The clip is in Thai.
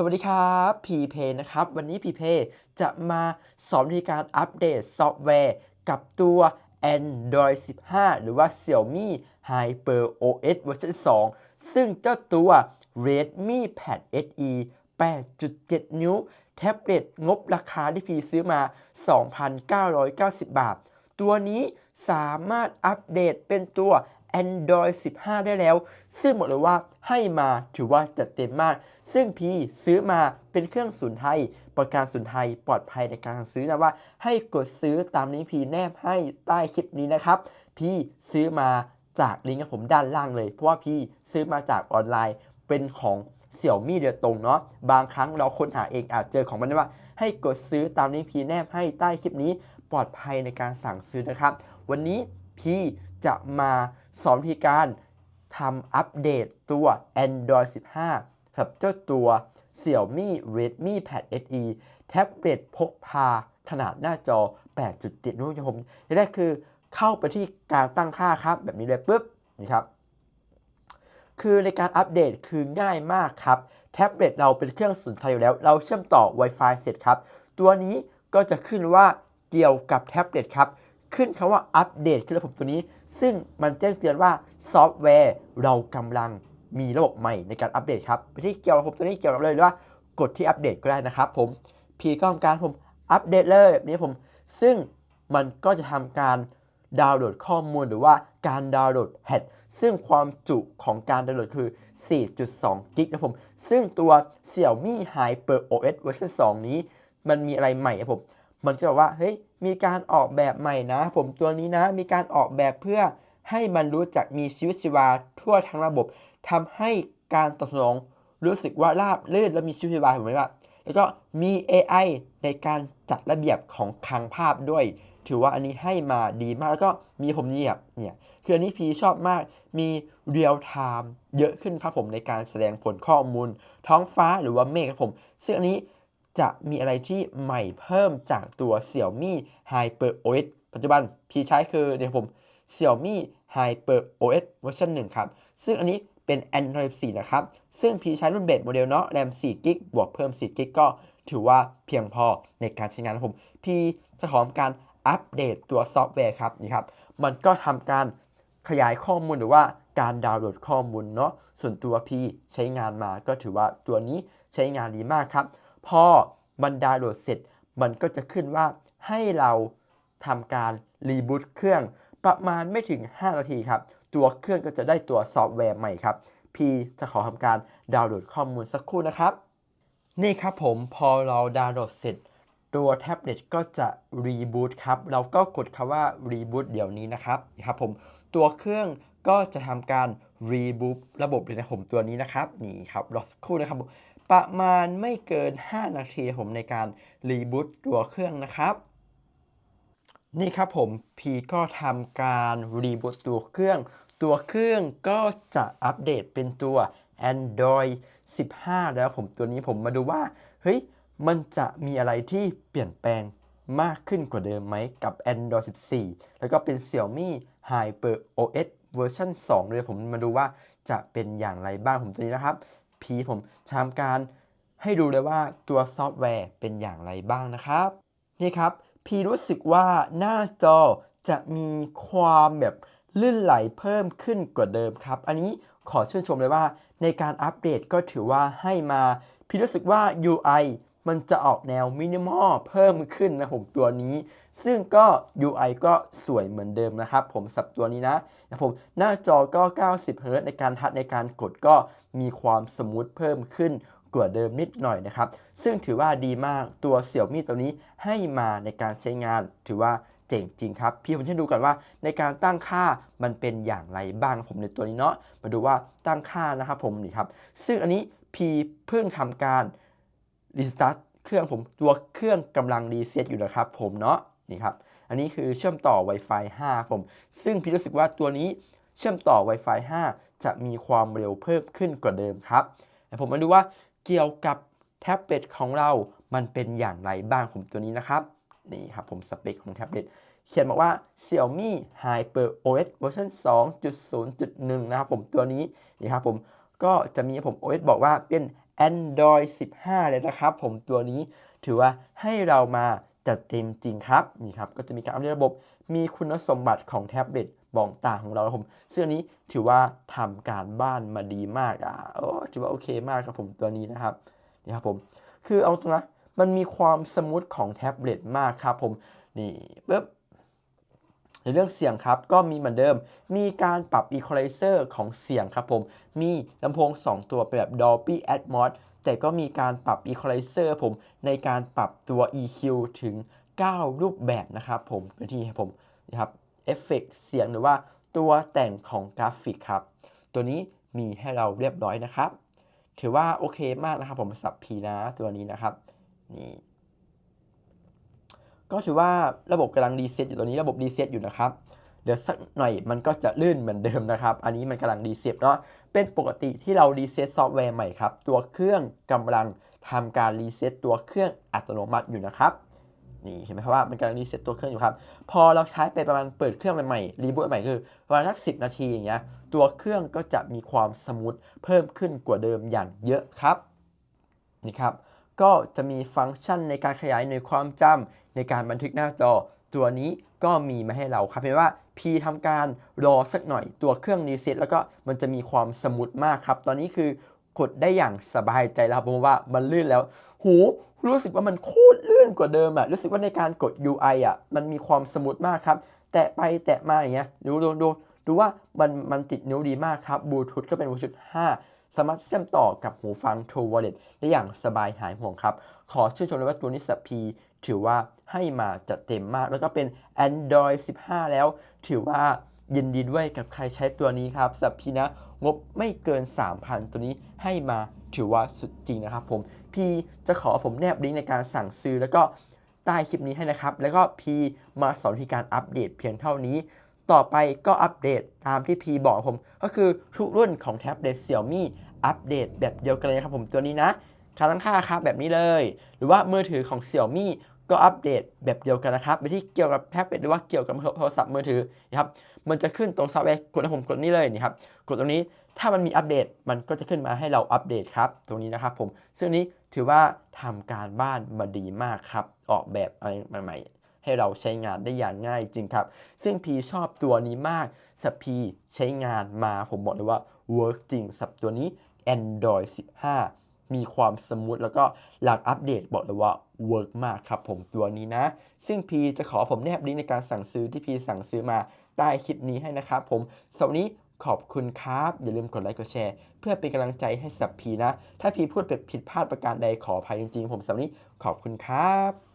สวัสดีครับพีเพนะครับ วันนี้พีเพจะมาสอนวิธีการอัปเดตซอฟต์แวร์ กับตัว Android 15 หรือว่า Xiaomi Hyper OS เวอร์ชัน2 ซึ่งเจ้าตัว Redmi Pad SE 8.7 นิ้ว แท็บเล็ตงบราคาที่พีซื้อมา 2,990 บาท ตัวนี้สามารถอัปเดตเป็นตัว Android 15 ได้แล้ว ซึ่งบอกเลยว่าให้มาถือว่าจัดเต็มมาก ซึ่งพี่ซื้อมาเป็นเครื่องศูนย์ไทย ประกันศูนย์ไทยปลอดภัยในการซื้อนะว่า ให้กดซื้อตามลิงก์พี่แนบให้ใต้คลิปนี้นะครับ พี่ซื้อมาจากลิงก์ของผมด้านล่างเลย เพราะว่าพี่ซื้อมาจากออนไลน์เป็นของเสี่ยวมี่โดยตรงเนาะบางครั้งเราค้นหาเองอาจเจอของมันว่า ให้กดซื้อตามลิงก์พี่แนบให้ใต้คลิปนี้ ปลอดภัยในการสั่งซื้อนะครับ วันนี้ พี่จะมาสอนวิธีการทำอัปเดตตัว Android 15กับเจ้าตัว Xiaomi Redmi Pad SE แท็บเล็ตพกพาขนาดหน้าจอ 8.7 นิ้วครับผมอย่างแรกคือเข้าไปที่การตั้งค่าครับ แบบนี้เลยปุ๊บนี่ครับ คือในการอัปเดตคือง่ายมากครับ แท็บเล็ตเราเป็นเครื่องสุนทรอยู่แล้ว เราเชื่อมต่อ Wi-Fi เสร็จครับ ตัวนี้ก็จะขึ้นว่าเกี่ยวกับแท็บเล็ตครับ ขึ้นคำว่าอัปเดตขึ้นระบบตัวนี้ ซึ่งมันแจ้งเตือนว่าซอฟต์แวร์เรากำลังมีระบบใหม่ในการอัปเดตครับไปที่เกี่ยวกับผมตัวนี้เกี่ยวกับเลยหรือว่ากดที่อัปเดตก็ได้นะครับผมพีก็ทำการผมอัปเดตเลยแบบนี้ผม ซึ่งมันก็จะทำการดาวน์โหลดข้อมูลหรือว่าการดาวน์โหลดแฮดซึ่งความจุของการดาวน์โหลดคือ 4.2 กิกนะผม ซึ่งตัว Xiaomi Hyper OS เวอร์ชัน2 นี้ มันมีอะไรใหม่ครับผม มันจะบอกว่าเฮ้ยมีการออกแบบใหม่นะ ผมตัวนี้นะ มีการออกแบบเพื่อให้มันรู้จักมีชีวิตชีวาทั่วทั้งระบบทำให้การตอบสนองรู้สึกว่าราบรื่นและมีชีวิตชีวาถูกไหมว่าแล้วก็มี AI ในการจัดระเบียบของคลังภาพด้วย ถือว่าอันนี้ให้มาดีมากแล้วก็มีผมเนี่แบเนี่ยคืออันนี้พีชอบมากมีเรียลไทม์เยอะขึ้นครับผมในการแสดงผลข้อมูล ท้องฟ้าหรือว่าเมฆครับผมซึ่งอันนี้ จะมีอะไรที่ใหม่เพิ่มจากตัว Xiaomi Hyper OS ปัจจุบันพี่ใช้คือเดี๋ยวผม Xiaomi Hyper OS เวอร์ชัน1ครับ ซึ่งอันนี้เป็น Android 4 นะครับ ซึ่งพี่ใช้รุ่นเบสโมเดลเนาะแรม4กิกบวกเพิ่ม4กิกก็ถือว่าเพียงพอในการใช้งานของผม พี่จะขอการอัปเดตตัวซอฟต์แวร์ครับนี่ครับ มันก็ทำการขยายข้อมูลหรือว่าการดาวน์โหลดข้อมูลเนาะ ส่วนตัวพี่ใช้งานมาก็ถือว่าตัวนี้ใช้งานดีมากครับ พอมันดาวน์โหลดเสร็จ มันก็จะขึ้นว่าให้เราทำการรีบูตเครื่องประมาณไม่ถึง 5 นาทีครับ ตัวเครื่องก็จะได้ตัวซอฟต์แวร์ใหม่ครับ พี่จะขอทำการดาวน์โหลดข้อมูลสักครู่นะครับ นี่ครับผมพอเราดาวน์โหลดเสร็จ ตัวแท็บเล็ตก็จะรีบูตครับ เราก็กดคำว่ารีบูตเดี๋ยวนี้นะครับนี่ครับผมตัวเครื่องก็จะทำการรีบูตระบบเลยนะผมตัวนี้นะครับนี่ครับรอสักครู่นะครับผม ประมาณไม่เกิน 5 นาทีผมในการรีบูตตัวเครื่องนะครับ นี่ครับผมพีก็ทำการรีบูตตัวเครื่อง ตัวเครื่องก็จะอัปเดตเป็นตัว Android 15 แล้วผมตัวนี้ผมมาดูว่า เฮ้ย มันจะมีอะไรที่เปลี่ยนแปลงมากขึ้นกว่าเดิมไหมกับ Android 14 แล้วก็เป็น Xiaomi Hyper OS เวอร์ชัน2เลยผมมาดูว่าจะเป็นอย่างไรบ้างผมตัวนี้นะครับ พีผมทำการให้ดูเลยว่าตัวซอฟต์แวร์เป็นอย่างไรบ้างนะครับ นี่ครับ พีรู้สึกว่าหน้าจอจะมีความแบบลื่นไหลเพิ่มขึ้นกว่าเดิมครับ อันนี้ขอชื่นชมเลยว่าในการอัปเดตก็ถือว่าให้มา พีรู้สึกว่า UI มันจะออกแนวมินิมอลเพิ่มขึ้นนะผมตัวนี้ ซึ่งก็ UI ก็สวยเหมือนเดิมนะครับ ผมสับตัวนี้นะนะผมหน้าจอก็ 90 Hz ในการทัดในการกดก็มีความสมูทเพิ่มขึ้นกว่าเดิมนิดหน่อยนะครับ ซึ่งถือว่าดีมากตัวเสี่ยวมี่ตัวนี้ให้มาในการใช้งานถือว่าเจ๋งจริงครับ พี่ผมจะดูก่อนว่าในการตั้งค่ามันเป็นอย่างไรบ้างผมในตัวนี้เนาะมาดูว่าตั้งค่านะครับผมนี่ครับ ซึ่งอันนี้พี่เพิ่งทำการรีสตาร์ท เครื่องผมตัวเครื่องกำลังรีเซ็ตอยู่นะครับผมเนาะนี่ครับอันนี้คือเชื่อมต่อ Wi-Fi 5 ผม ซึ่งพี่รู้สึกว่าตัวนี้เชื่อมต่อ Wi-Fi 5 จะมีความเร็วเพิ่มขึ้นกว่าเดิมครับแต่ผมมาดูว่าเกี่ยวกับแท็บเล็ตของเรา มันเป็นอย่างไรบ้างผมตัวนี้นะครับ นี่ครับผมสเปคของแท็บเล็ตเขียนบอกว่า Xiaomi Hyper OS เวอร์ชัน2.0.1 นะครับผมตัวนี้นี่ครับผมก็จะมีผม OS บอกว่าเป็น Android 15 เลยนะครับ ผมตัวนี้ถือว่าให้เรามาจัดเต็มจริงครับนี่ครับก็จะมีการอัปเดตระบบมีคุณสมบัติของแท็บเล็ตบอกต่างของเราครับผมซึ่งอันนี้ถือว่าทำการบ้านมาดีมากอะโอ้ถือว่าโอเคมากครับผมตัวนี้นะครับนี่ครับผมคือเอาตรงนะมันมีความสมูทของแท็บเล็ตมากครับผมนี่ปึ๊บ ในเรื่องเสียงครับก็มีเหมือนเดิม มีการปรับ Equalizer ของเสียงครับผม มีลำโพง 2 ตัวเป็นแบบ Dolby Atmos แต่ก็มีการปรับ Equalizer ผมในการปรับตัว EQ ถึง 9 รูปแบบนะครับผมเป็นที่ผมนะครับเอฟเฟกเสียงหรือว่าตัวแต่งของกราฟิกครับ ตัวนี้มีให้เราเรียบร้อยนะครับ ถือว่าโอเคมากนะครับผมสับพีนะตัวนี้นะครับนี่ ก็ถือว่าระบบกำลังรีเซ็ตอยู่ตัวนี้ระบบรีเซ็ตอยู่นะครับเดี๋ยวสักหน่อยมันก็จะลื่นเหมือนเดิมนะครับ อันนี้มันกำลังรีเซ็ตเนาะเป็นปกติที่เรารีเซ็ตซอฟต์แวร์ใหม่ครับ ตัวเครื่องกำลังทำการรีเซ็ตตัวเครื่องอัตโนมัติอยู่นะครับนี่เห็นไหมครับว่ามันกำลังรีเซ็ตตัวเครื่องอยู่ครับ พอเราใช้ไปประมาณเปิดเครื่องใหม่ๆรีบูตใหม่คือประมาณสักสินาทีอย่างเงี้ยตัวเครื่องก็จะมีความสมูทเพิ่มขึ้นกว่าเดิมอย่างเยอะครับนี่ครับ ก็จะมีฟังก์ชันในการขยายหน่วยความจำในการบันทึกหน้าจอ ตัวนี้ก็มีมาให้เราครับเห็นว่า P ทำการรอสักหน่อยตัวเครื่องรีเซ็ตแล้วก็มันจะมีความสมูทมากครับ ตอนนี้คือกดได้อย่างสบายใจแล้วครับเพราะว่ามันลื่นแล้ว หูรู้สึกว่ามันโคตรลื่นกว่าเดิมอะรู้สึกว่าในการกด UI อะมันมีความสมูทมากครับ แตะไปแตะมาอย่างเงี้ยดูดูดูดูว่ามันมันติดนิ้วดีมากครับบลูทูธก็เป็นบลูทูธ5 สามารถเชื่อมต่อกับหูฟัง True Wallet ได้อย่างสบายหายห่วงครับ ขอชื่นชมเลยว่าตัวนี้สัพพีถือว่าให้มาจัดเต็มมาก แล้วก็เป็น Android 15 แล้ว ถือว่ายินดีด้วยกับใครใช้ตัวนี้ครับสัพพีนะ งบไม่เกิน 3,000 ตัวนี้ให้มาถือว่าสุดจริงนะครับผม พี่จะขอผมแนบลิงก์ในการสั่งซื้อแล้วก็ใต้คลิปนี้ให้นะครับ แล้วก็พีมาสอนวิธีการอัปเดตเพียงเท่านี้ ต่อไปก็อัปเดตตามที่พีบอกผม ก็คือทุกรุ่นของแท็บเล็ต Xiaomi อัปเดตแบบเดียวกันเลยครับผมตัวนี้นะค่าตั้งค่าครับแบบนี้เลย หรือว่ามือถือของ Xiaomi ก็อัปเดตแบบเดียวกันนะครับไม่ที่เกี่ยวกับแท็บเล็ตหรือว่าเกี่ยวกับโทรศัพท์มือถือนะครับมันจะขึ้นตรงซอฟต์แวร์กดนะผมกดนี่เลยนี่ครับกดตรงนี้ถ้ามันมีอัปเดตมันก็จะขึ้นมาให้เราอัปเดตครับ ตรงนี้นะครับผมซึ่งนี้ถือว่าทำการบ้านมาดีมากครับ ออกแบบอะไรใหม่ ๆ ให้เราใช้งานได้อย่างง่ายจริงครับ ซึ่งพีชอบตัวนี้มากสับพีใช้งานมาผมบอกเลยว่า work จริงสับตัวนี้ Android 15 มีความสมูทแล้วก็หลังอัปเดตบอกเลยว่า work มากครับผมตัวนี้นะ ซึ่งพีจะขอผมแนบลิงก์ในการสั่งซื้อที่พีสั่งซื้อมาใต้คลิปนี้ให้นะครับผมสำหรับวันนี้ขอบคุณครับ อย่าลืมกดไลค์กดแชร์ เพื่อเป็นกำลังใจให้สับพีนะ ถ้าพีพูดผิดพลาดประการใดขออภัยจริงๆ ผมสำหรับวันนี้ขอบคุณครับ